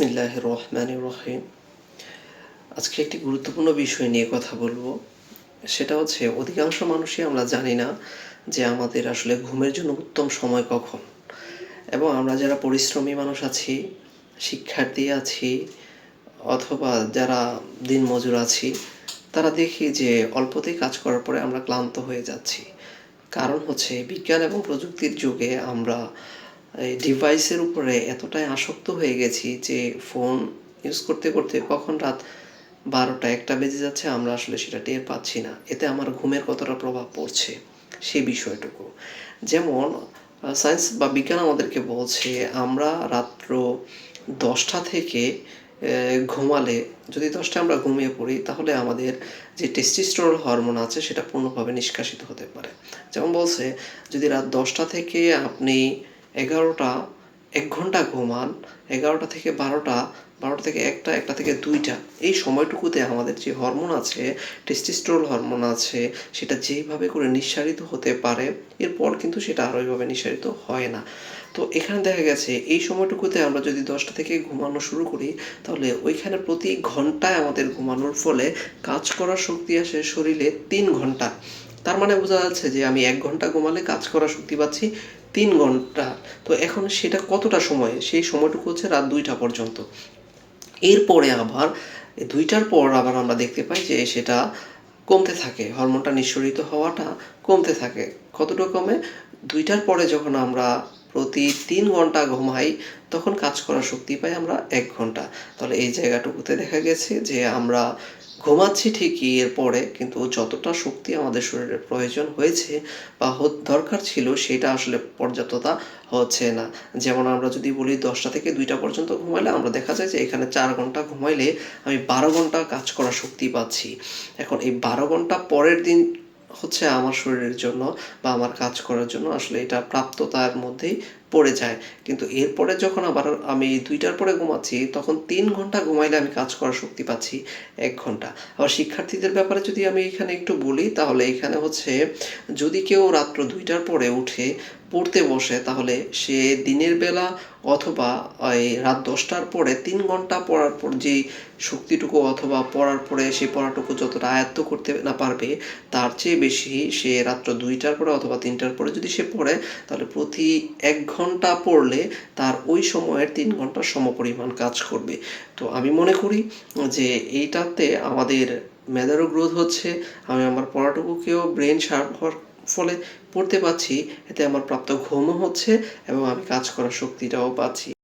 রহমান রহিম আজকে একটি গুরুত্বপূর্ণ বিষয় নিয়ে কথা বলব। সেটা হচ্ছে, অধিকাংশ মানুষই আমরা জানি না যে আমাদের আসলে ঘুমের জন্য উত্তম সময় কখন। এবং আমরা যারা পরিশ্রমী মানুষ আছি, শিক্ষার্থী আছি, অথবা যারা দিনমজুর আছি, তারা দেখি যে অল্পতেই কাজ করার পরে আমরা ক্লান্ত হয়ে যাচ্ছি। কারণ হচ্ছে, বিজ্ঞান এবং প্রযুক্তির যুগে আমরা ডিভাইসের উপরে এতটাই আসক্ত হয়ে গেছি যে ফোন ইউজ করতে করতে কখন রাত বারোটা একটা বেজে যাচ্ছে আমরা আসলে সেটা টের পাচ্ছি না। এতে আমার ঘুমের কতটা প্রভাব পড়ছে সেই বিষয়টুকু। যেমন সায়েন্স বা বিজ্ঞান আমাদেরকে বলছে আমরা রাত্র দশটা থেকে ঘুমালে, যদি দশটা আমরা ঘুমিয়ে পড়ি, তাহলে আমাদের যে টেস্টিস্টোরল হরমোন আছে সেটা পূর্ণভাবে নিষ্কাশিত হতে পারে। যেমন বলছে, যদি রাত দশটা থেকে আপনি এগারোটা, এক ঘণ্টা ঘুমান, এগারোটা থেকে বারোটা বারোটা থেকে একটা একটা থেকে দুইটা। এই সময়টুকুতে আমাদের যে হরমোন আছে টেস্টিস্টোরল হরমোন আছে, সেটা যেইভাবে করে নিঃসারিত হতে পারে, এরপর কিন্তু সেটা আর ওইভাবে নিঃসারিত হয় না। তো এখানে দেখা গেছে, এই সময়টুকুতে আমরা যদি দশটা থেকে ঘুমানো শুরু করি, তাহলে ওইখানে প্রতি ঘন্টায় আমাদের ঘুমানোর ফলে কাজ করার শক্তি আসে শরীরে তিন ঘণ্টা। তার মানে বোঝা যাচ্ছে যে আমি এক ঘণ্টা ঘুমালে কাজ করার শক্তি পাচ্ছি তিন ঘণ্টা। তো এখন সেটা কতটা সময়? সেই সময়টুকু হচ্ছে রাত দুইটা পর্যন্ত। এরপরে আবার দুইটার পর আবার আমরা দেখতে পাই যে সেটা কমতে থাকে। হরমোনটা নিঃসরিত হওয়াটা কমতে থাকে। কতটা কমে? দুইটার পরে যখন আমরা প্রতি তিন ঘণ্টা ঘুমাই, তখন কাজ করার শক্তি পাই আমরা এক ঘণ্টা। তাহলে এই জায়গাটুকুতে দেখা গেছে যে আমরা ঘুমাচ্ছি ঠিকই এরপরে, কিন্তু যতটা শক্তি আমাদের শরীরের প্রয়োজন হয়েছে বা দরকার ছিল সেটা আসলে পর্যাপ্ততা হচ্ছে না। যেমন আমরা যদি বলি দশটা থেকে দুইটা পর্যন্ত ঘুমাইলে আমরা দেখা যায় যে এখানে চার ঘণ্টা ঘুমাইলে আমি বারো ঘণ্টা কাজ করার শক্তি পাচ্ছি। এখন এই বারো ঘণ্টা পরের দিন হচ্ছে আমার শরীরের জন্য বা আমার কাজ করার জন্য আসলে এটা প্রাপ্ততার মধ্যেই পড়ে যায়। কিন্তু এরপরে যখন আবার আমি দুইটার পরে ঘুমাচ্ছি, তখন তিন ঘণ্টা ঘুমাইলে আমি কাজ করার শক্তি পাচ্ছি এক ঘণ্টা। আবার শিক্ষার্থীদের ব্যাপারে যদি আমি এখানে একটু বলি, তাহলে এখানে হচ্ছে যদি কেউ রাত্র দুইটার পরে উঠে পড়তে বসে, তাহলে সে দিনের বেলা অথবা, এই রাত দশটার পরে তিন ঘণ্টা পড়ার পর যেই শক্তিটুকু অথবা পড়ার পরে সে পড়াটুকু যতটা আয়ত্ত করতে না পারবে, তার চেয়ে বেশি সে রাত্র দুইটার পরে অথবা তিনটার পরে যদি সে পড়ে, তাহলে প্রতি এক ঘণ্টা পড়লে তার ওই সময়ের তিন ঘণ্টার সমপরিমাণ কাজ করবে। তো আমি মনে করি যে এইটাতে আমাদের মেধারও গ্রোথ হচ্ছে, আমি আমার পড়াটুকুকেও ব্রেন শার্প হওয়ার ফলে পড়তে পারছি এতে আমার প্রাপ্ত ঘুমও হচ্ছে এবং আমি কাজ করার শক্তিটাও পাচ্ছি।